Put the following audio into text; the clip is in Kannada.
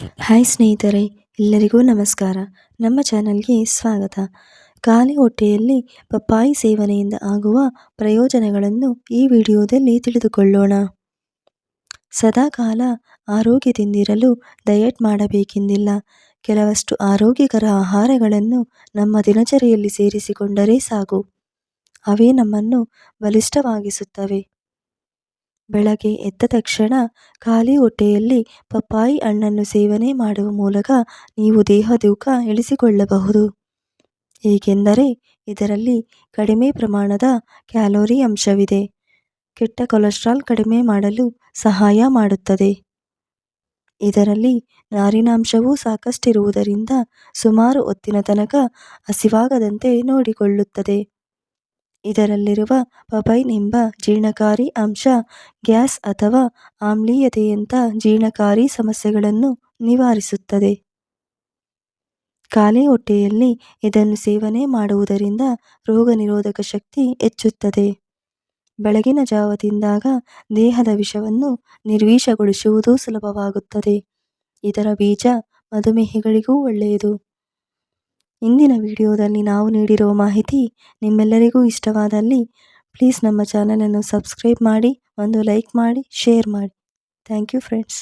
ಹಾಯ್ ಸ್ನೇಹಿತರೆ, ಎಲ್ಲರಿಗೂ ನಮಸ್ಕಾರ. ನಮ್ಮ ಚಾನಲ್ಗೆ ಸ್ವಾಗತ. ಖಾಲಿ ಹೊಟ್ಟೆಯಲ್ಲಿ ಪಪ್ಪಾಯಿ ಸೇವನೆಯಿಂದ ಆಗುವ ಪ್ರಯೋಜನಗಳನ್ನು ಈ ವಿಡಿಯೋದಲ್ಲಿ ತಿಳಿದುಕೊಳ್ಳೋಣ. ಸದಾಕಾಲ ಆರೋಗ್ಯದಿಂದಿರಲು ಡಯಟ್ ಮಾಡಬೇಕೆಂದಿಲ್ಲ. ಕೆಲವಷ್ಟು ಆರೋಗ್ಯಕರ ಆಹಾರಗಳನ್ನು ನಮ್ಮ ದಿನಚರಿಯಲ್ಲಿ ಸೇರಿಸಿಕೊಂಡರೆ ಸಾಕು. ಅವೇ ನಮ್ಮನ್ನು ಬಲಿಷ್ಠವಾಗಿಸುತ್ತವೆ. ಬೆಳಗ್ಗೆ ಎದ್ದ ತಕ್ಷಣ ಖಾಲಿ ಹೊಟ್ಟೆಯಲ್ಲಿ ಪಪ್ಪಾಯಿ ಹಣ್ಣನ್ನು ಸೇವನೆ ಮಾಡುವ ಮೂಲಕ ನೀವು ದೇಹ ತೂಕ ಇಳಿಸಿಕೊಳ್ಳಬಹುದು. ಏಕೆಂದರೆ ಇದರಲ್ಲಿ ಕಡಿಮೆ ಪ್ರಮಾಣದ ಕ್ಯಾಲೋರಿ ಅಂಶವಿದೆ. ಕೆಟ್ಟ ಕೊಲೆಸ್ಟ್ರಾಲ್ ಕಡಿಮೆ ಮಾಡಲು ಸಹಾಯ ಮಾಡುತ್ತದೆ. ಇದರಲ್ಲಿ ನಾರಿನಾಂಶವೂ ಸಾಕಷ್ಟಿರುವುದರಿಂದ ಸುಮಾರು ಹೊತ್ತಿನ ತನಕ ಹಸಿವಾಗದಂತೆ ನೋಡಿಕೊಳ್ಳುತ್ತದೆ. ಇದರಲ್ಲಿರುವ ಪಪೈನ್ ಎಂಬ ಜೀರ್ಣಕಾರಿ ಅಂಶ, ಗ್ಯಾಸ್ ಅಥವಾ ಆಮ್ಲೀಯತೆಯಂಥ ಜೀರ್ಣಕಾರಿ ಸಮಸ್ಯೆಗಳನ್ನು ನಿವಾರಿಸುತ್ತದೆ. ಖಾಲಿ ಹೊಟ್ಟೆಯಲ್ಲಿ ಇದನ್ನು ಸೇವನೆ ಮಾಡುವುದರಿಂದ ರೋಗ ನಿರೋಧಕ ಶಕ್ತಿ ಹೆಚ್ಚುತ್ತದೆ. ಬೆಳಗಿನ ಜಾವ ತಿಂದಾಗ ದೇಹದ ವಿಷವನ್ನು ನಿರ್ವೀಷಗೊಳಿಸುವುದು ಸುಲಭವಾಗುತ್ತದೆ. ಇದರ ಬೀಜ ಮಧುಮೇಹಿಗಳಿಗೂ ಒಳ್ಳೆಯದು. ಇಂದಿನ ವಿಡಿಯೋದಲ್ಲಿ ನಾವು ನೀಡಿರುವ ಮಾಹಿತಿ ನಿಮ್ಮೆಲ್ಲರಿಗೂ ಇಷ್ಟವಾದಲ್ಲಿ ಪ್ಲೀಸ್ ನಮ್ಮ ಚಾನಲನ್ನು ಸಬ್ಸ್ಕ್ರೈಬ್ ಮಾಡಿ, ಒಂದು ಲೈಕ್ ಮಾಡಿ, ಶೇರ್ ಮಾಡಿ. Thank you friends.